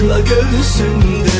sakla göğsünde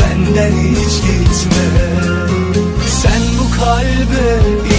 benden hiç gitme. Sen bu kalbe